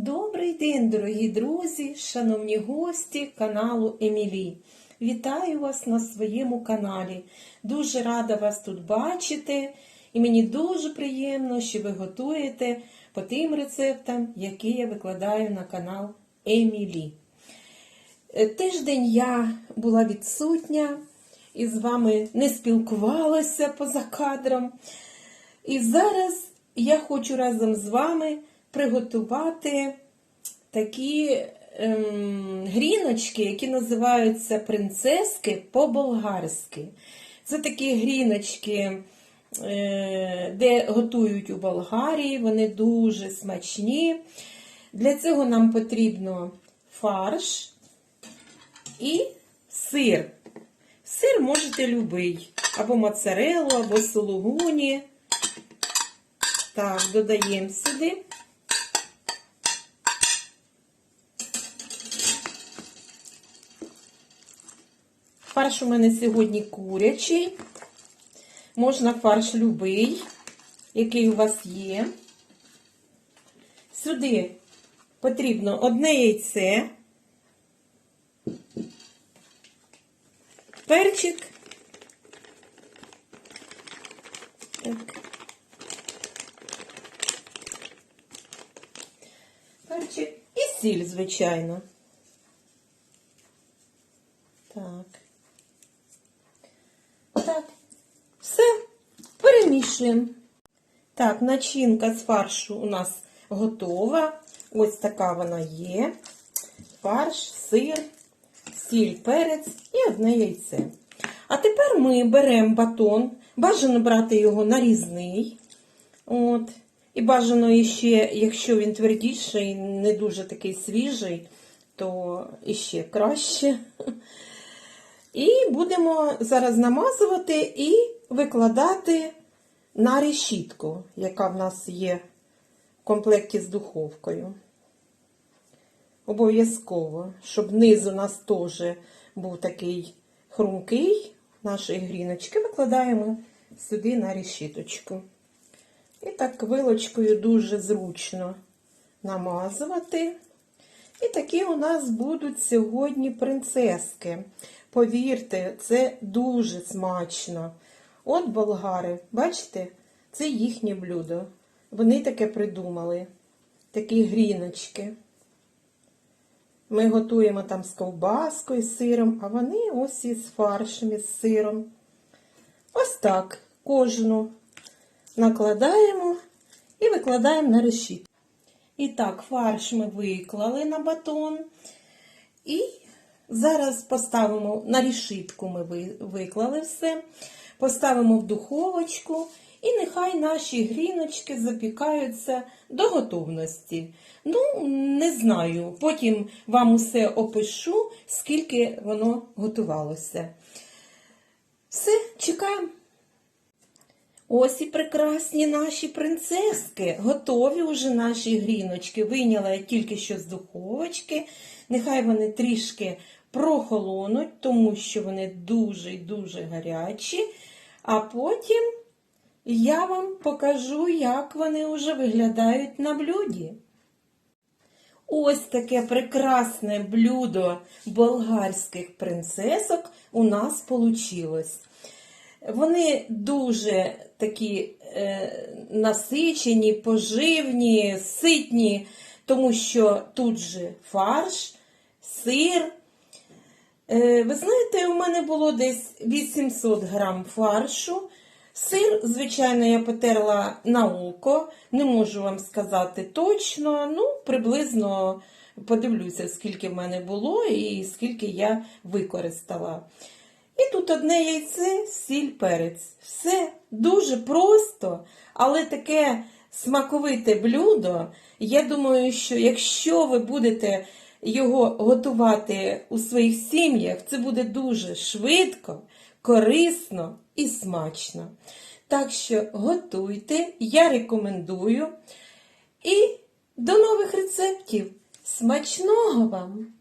Добрий день, дорогі друзі, шановні гості каналу Емілі. Вітаю вас на своєму каналі. Дуже рада вас тут бачити, і мені дуже приємно, що ви готуєте по тим рецептам, які я викладаю на канал Емілі. Е, Тиждень я була відсутня і з вами не спілкувалася поза кадром. І зараз я хочу разом з вами приготувати такі ем, гріночки, які називаються принцески по-болгарськи. Це такі гріночки, е, де готують у Болгарії, вони дуже смачні. Для цього нам потрібно фарш і сир. Сир можете любий, або моцареллу, або сулугуні. Так, додаємо сюди. Фарш у мене сьогодні курячий. Можна фарш любий, який у вас є. Сюди потрібно одне яйце, перчик. Так. Перчик і сіль, звичайно. Так. Так. Все. Перемішуємо. Так, начинка з фаршу у нас готова. Ось така вона є. Фарш, сир, сіль, перець і одне яйце. А тепер ми беремо батон. Бажано брати його нарізний. От. І бажано іще, якщо він твердіший, не дуже такий свіжий, то іще краще. І будемо зараз намазувати і викладати на решітку, яка в нас є в комплекті з духовкою. Обов'язково, щоб низ у нас теж був такий хрумкий, нашої гріночки викладаємо сюди на решіточку. І так вилочкою дуже зручно намазувати. І такі у нас будуть сьогодні принцески. Повірте, це дуже смачно. От болгари, бачите, це їхнє блюдо. Вони таке придумали. Такі гріночки. Ми готуємо там з ковбаскою, з сиром, а вони ось із фаршем, із сиром. Ось так кожну накладаємо і викладаємо на решітку. І так, фарш ми виклали на батон. І зараз поставимо на решітку ми виклали все. Поставимо в духовочку. І нехай наші гріночки запікаються до готовності. Ну, не знаю. Потім вам усе опишу, скільки воно готувалося. Все, чекаємо. Ось і прекрасні наші принцески. Готові вже наші гріночки. Вийняла я тільки що з духовочки. Нехай вони трішки прохолонуть, тому що вони дуже і дуже гарячі. А потім я вам покажу, як вони вже виглядають на блюді. Ось таке прекрасне блюдо болгарських принцесок у нас вийшло. Вони дуже такі е, насичені, поживні, ситні, тому що тут же фарш, сир. Е, ви знаєте, у мене було десь 800 грам фаршу. Сир, звичайно, я потерла на око, не можу вам сказати точно, ну, приблизно подивлюся, скільки в мене було і скільки я використала. Тут одне яйце, сіль, перець. Все дуже просто, але таке смаковите блюдо. Я думаю, що якщо ви будете його готувати у своїх сім'ях, це буде дуже швидко, корисно і смачно. Так що готуйте, я рекомендую. І до нових рецептів. Смачного вам!